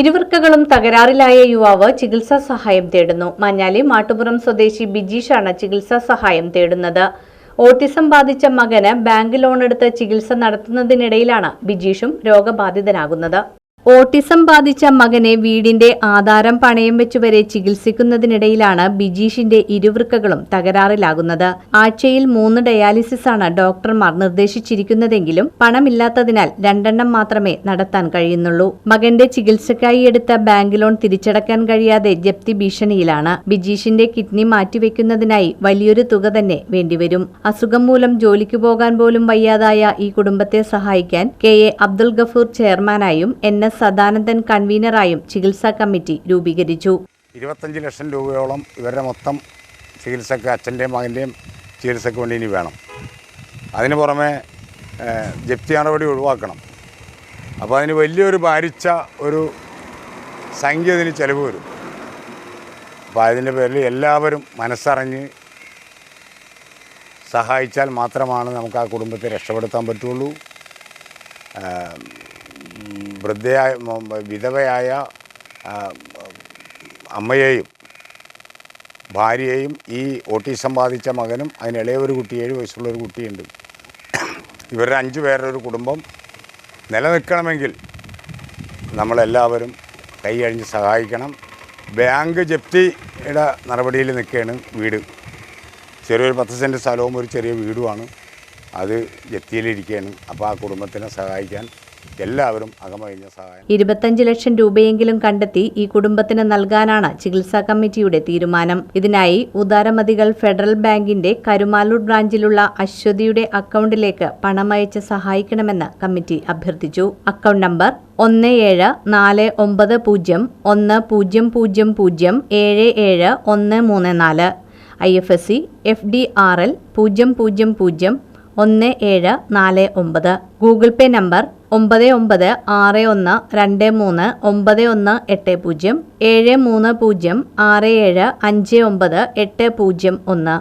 ഇരുവൃക്കകളും തകരാറിലായ യുവാവ് ചികിത്സാ സഹായം തേടുന്നു. മഞ്ഞാലി മാട്ടുപുറം സ്വദേശി ബിജീഷാണ് ചികിത്സാ സഹായം തേടുന്നത്. ഓട്ടിസം ബാധിച്ച മകന് ബാങ്ക് ലോൺ എടുത്ത് ചികിത്സ നടത്തുന്നതിനിടയിലാണ് ബിജീഷും രോഗബാധിതനാകുന്നത്. ഓട്ടിസം ബാധിച്ച മകനെ വീടിന്റെ ആധാരം പണയം വെച്ചുവരെ ചികിത്സിക്കുന്നതിനിടയിലാണ് ബിജീഷിന്റെ ഇരുവൃക്കകളും തകരാറിലാകുന്നത്. ആഴ്ചയിൽ മൂന്ന് ഡയാലിസിസ് ആണ് ഡോക്ടർമാർ നിർദ്ദേശിച്ചിരിക്കുന്നതെങ്കിലും പണമില്ലാത്തതിനാൽ രണ്ടെണ്ണം മാത്രമേ നടത്താൻ കഴിയുന്നുള്ളൂ. മകന്റെ ചികിത്സയ്ക്കായി എടുത്ത ബാങ്ക് ലോൺ തിരിച്ചടക്കാൻ കഴിയാതെ ജപ്തി ഭീഷണിയിലാണ്. ബിജീഷിന്റെ കിഡ്നി മാറ്റിവെക്കുന്നതിനായി വലിയൊരു തുക തന്നെ വേണ്ടിവരും. അസുഖം മൂലം ജോലിക്ക് പോകാൻ പോലും വയ്യാതായ ഈ കുടുംബത്തെ സഹായിക്കാൻ കെ എ അബ്ദുൽ ഗഫൂർ ചെയർമാനായും എൻ എസ് സദാനന്ദൻ കൺവീനറായും ചികിത്സാ കമ്മിറ്റി രൂപീകരിച്ചു. ഇരുപത്തഞ്ച് ലക്ഷം രൂപയോളം ഇവരുടെ മൊത്തം ചികിത്സക്ക് അച്ഛന്റെയും മകന്റെയും ചികിത്സയ്ക്ക് വേണ്ടി ഇനി വേണം. അതിന് പുറമെ ജപ്തി നടപടി ഒഴിവാക്കണം. അപ്പോൾ അതിന് വലിയൊരു ഭാരിച്ച ഒരു സംഖ്യ ഇതിന് ചിലവ് വരും. അപ്പോൾ അതിന്റെ പേരിൽ എല്ലാവരും മനസ്സറിഞ്ഞ് സഹായിച്ചാൽ മാത്രമാണ് നമുക്ക് ആ കുടുംബത്തെ രക്ഷപ്പെടുത്താൻ പറ്റുള്ളൂ. വൃദ്ധയായ വിധവയായ അമ്മയെയും ഭാര്യയെയും ഈ ഓട്ടീസം ബാധിച്ച മകനും അതിന് ഇളയ ഒരു കുട്ടി ഏഴ് വയസ്സുള്ള ഒരു കുട്ടിയുണ്ട്. ഇവരുടെ അഞ്ച് പേരുടെ ഒരു കുടുംബം നിലനിൽക്കണമെങ്കിൽ നമ്മളെല്ലാവരും കൈയഴിഞ്ഞ് സഹായിക്കണം. ബാങ്ക് ജപ്തിയുടെ നടപടിയിൽ നിൽക്കുകയാണ് വീട്. ചെറിയൊരു പത്ത് സെന്റ് സ്ഥലവും ഒരു ചെറിയ വീടുമാണ്. അത് ജപ്തിയിലിരിക്കുകയാണ്. അപ്പോൾ ആ കുടുംബത്തിനെ സഹായിക്കാൻ എല്ലാവരും അകമഴിഞ്ഞ സഹായം ഇരുപത്തഞ്ച് ലക്ഷം രൂപയെങ്കിലും കണ്ടെത്തി ഈ കുടുംബത്തിന് നൽകാനാണ് ചികിത്സാ കമ്മിറ്റിയുടെ തീരുമാനം. ഇതിനായി ഉദാരമതികൾ ഫെഡറൽ ബാങ്കിന്റെ കരുമാലൂർ ബ്രാഞ്ചിലുള്ള അശ്വതിയുടെ അക്കൗണ്ടിലേക്ക് പണമയച്ച് സഹായിക്കണമെന്ന് കമ്മിറ്റി അഭ്യർത്ഥിച്ചു. അക്കൗണ്ട് നമ്പർ ഒന്ന് ഏഴ് നാല് ഒമ്പത് പൂജ്യം ഒന്ന് പൂജ്യം പൂജ്യം പൂജ്യം ഏഴ് ഏഴ് ഒന്ന് മൂന്ന് നാല്. I F S C F D R L പൂജ്യം പൂജ്യം പൂജ്യം ഒന്ന് ഏഴ് നാല് ഒമ്പത്. ഗൂഗിൾ പേ നമ്പർ ഒമ്പത് ഒമ്പത് ആറ് ഒന്ന് രണ്ട് മൂന്ന് ഒമ്പത് ഒന്ന് എട്ട് പൂജ്യം ഏഴ് മൂന്ന് പൂജ്യം ആറ് ഏഴ് അഞ്ച് ഒമ്പത് എട്ട് പൂജ്യം ഒന്ന്.